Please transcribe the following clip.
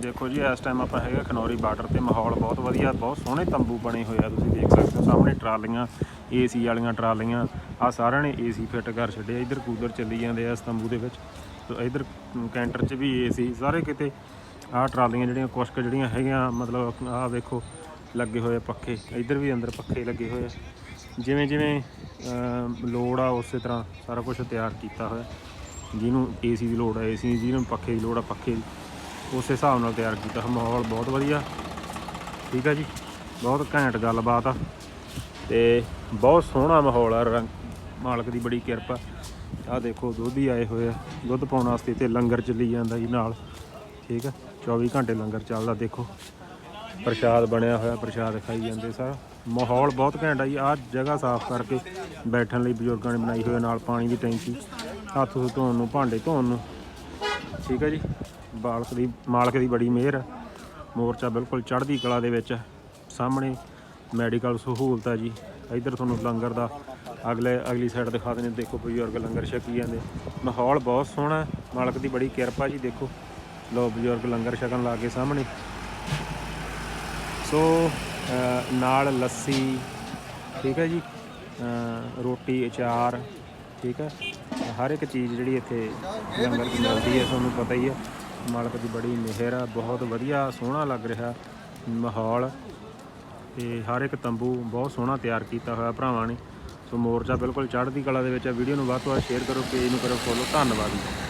ਦੇਖੋ ਜੀ, ਇਸ ਟਾਈਮ ਆਪਾਂ ਹੈਗਾ ਖਨੌਰੀ ਬਾਰਡਰ ਤੇ, ਮਾਹੌਲ ਬਹੁਤ ਵਧੀਆ, ਬਹੁਤ ਸੋਹਣੇ ਤੰਬੂ ਬਣੇ ਹੋਏ ਆ, ਤੁਸੀਂ ਦੇਖ ਸਕਦੇ ਹੋ, ਸਾਹਮਣੇ ਟਰਾਲੀਆਂ ਏਸੀ ਵਾਲੀਆਂ ਟਰਾਲੀਆਂ ਆ ਸਾਰਿਆਂ ਨੇ ਏਸੀ ਫਿੱਟ ਕਰ ਛੱਡਿਆ ਇੱਧਰ ਕੂਲਰ ਚੱਲੀ ਜਾਂਦੇ ਆ ਇਸ ਤੰਬੂ ਦੇ ਵਿੱਚ, ਤੇ ਇੱਧਰ ਕੈਂਟਰ 'ਚ ਵੀ ਏਸੀ ਸਾਰੇ ਕਿਤੇ ਆਹ ਟਰਾਲੀਆਂ ਜਿਹੜੀਆਂ, ਕੁਸ਼ਕ ਜਿਹੜੀਆਂ ਹੈਗੀਆਂ, ਮਤਲਬ ਆਹ ਵੇਖੋ, ਲੱਗੇ ਹੋਏ ਪੱਖੇ, ਇੱਧਰ ਵੀ ਅੰਦਰ ਪੱਖੇ ਲੱਗੇ ਹੋਏ ਆ, ਜਿਵੇਂ ਜਿਵੇਂ ਲੋੜ ਆ ਉਸੇ ਤਰ੍ਹਾਂ ਸਾਰਾ ਕੁਝ ਤਿਆਰ ਕੀਤਾ ਹੋਇਆ, ਜਿਹਨੂੰ ਏਸੀ ਦੀ ਲੋੜ ਹੈ ਏਸੀ ਜਿਹਨੂੰ ਪੱਖੇ ਦੀ ਲੋੜ ਆ, ਪੱਖੇ ਦੀ। ਉਸ ਹਿਸਾਬ ਨਾਲ ਤਿਆਰ ਕੀਤਾ। ਹੋਇਆ ਮਾਹੌਲ ਬਹੁਤ ਵਧੀਆ। ਠੀਕ ਆ ਜੀ। ਬਹੁਤ ਘੈਂਟ ਗੱਲਬਾਤ ਆ। ਤੇ ਬਹੁਤ ਸੋਹਣਾ ਮਾਹੌਲ ਆ। ਰੰਗ, ਮਾਲਕ ਦੀ ਬੜੀ ਕਿਰਪਾ। ਆ ਦੇਖੋ, ਦੁੱਧ ਹੀ ਆਏ ਹੋਏ ਆ। ਦੁੱਧ ਪਾਉਣ ਵਾਸਤੇ ਤੇ ਲੰਗਰ ਚੱਲੀ ਜਾਂਦਾ ਜੀ ਨਾਲ। ਠੀਕ ਆ। 24 ਘੰਟੇ ਲੰਗਰ ਚੱਲਦਾ, ਦੇਖੋ। ਪ੍ਰਸ਼ਾਦ ਬਣਿਆ ਹੋਇਆ, ਪ੍ਰਸ਼ਾਦ ਖਾਈ ਜਾਂਦੇ ਸਰ ਮਾਹੌਲ ਬਹੁਤ ਘੈਂਟ ਆ ਜੀ। ਆਹ ਜਗ੍ਹਾ ਸਾਫ਼ ਕਰਕੇ ਬੈਠਣ ਲਈ ਬਜ਼ੁਰਗਾਂ ਨੇ ਬਣਾਈ ਹੋਈ ਨਾਲ ਪਾਣੀ ਦੀ ਟੈਂਕੀ। ਹੱਥ ਧੋਣ ਨੂੰ, ਭਾਂਡੇ ਧੋਣ ਨੂੰ। ਠੀਕ ਹੈ ਜੀ। ਬਾਲਕ ਦੀ, ਮਾਲਕ ਦੀ ਬੜੀ ਮਿਹਰ ਹੈ ਮੋਰਚਾ ਬਿਲਕੁਲ ਚੜ੍ਹਦੀ ਕਲਾ ਦੇ ਵਿੱਚ ਸਾਹਮਣੇ ਮੈਡੀਕਲ ਸਹੂਲਤ ਹੈ ਜੀ। ਇੱਧਰ ਤੁਹਾਨੂੰ ਲੰਗਰ ਦਾ ਅਗਲੇ, ਅਗਲੀ ਸਾਈਡ ਦਿਖਾ ਦਿੰਦੇ ਦੇਖੋ ਬਜ਼ੁਰਗ ਲੰਗਰ ਛਕੀ ਜਾਂਦੇ। ਮਾਹੌਲ ਬਹੁਤ ਸੋਹਣਾ ਮਾਲਕ ਦੀ ਬੜੀ ਕਿਰਪਾ ਜੀ, ਦੇਖੋ। ਲੋ ਬਜ਼ੁਰਗ ਲੰਗਰ ਛਕਣ ਲੱਗੇ ਸਾਹਮਣੇ। ਸੋ ਨਾਲ ਲੱਸੀ, ਠੀਕ ਹੈ ਜੀ। ਰੋਟੀ, ਅਚਾਰ, ਠੀਕ ਹੈ। ਹਰ ਇੱਕ ਚੀਜ਼ ਜਿਹੜੀ ਇੱਥੇ ਲੰਗਰ ਦੀ ਮਿਲਦੀ ਹੈ, ਤੁਹਾਨੂੰ ਪਤਾ ਹੀ ਹੈ। ਮਾਲਕ ਦੀ ਬੜੀ ਮਿਹਰ ਆ, ਬਹੁਤ ਵਧੀਆ ਸੋਹਣਾ ਲੱਗ ਰਿਹਾ ਮਾਹੌਲ। ਤੇ ਹਰ ਇੱਕ ਤੰਬੂ ਬਹੁਤ ਸੋਹਣਾ ਤਿਆਰ ਕੀਤਾ ਹੋਇਆ ਭਰਾਵਾਂ ਨੇ। ਸੋ ਮੋਰਚਾ ਬਿਲਕੁਲ ਚੜ੍ਹਦੀ ਕਲਾ ਦੇ ਵਿੱਚ ਹੈ ਵੀਡੀਓ ਨੂੰ ਵੱਧ ਤੋਂ ਵੱਧ ਸ਼ੇਅਰ ਕਰੋ ਪੇਜ ਨੂੰ ਕਰੋ ਫੋਲੋ ਧੰਨਵਾਦ। ਜੀ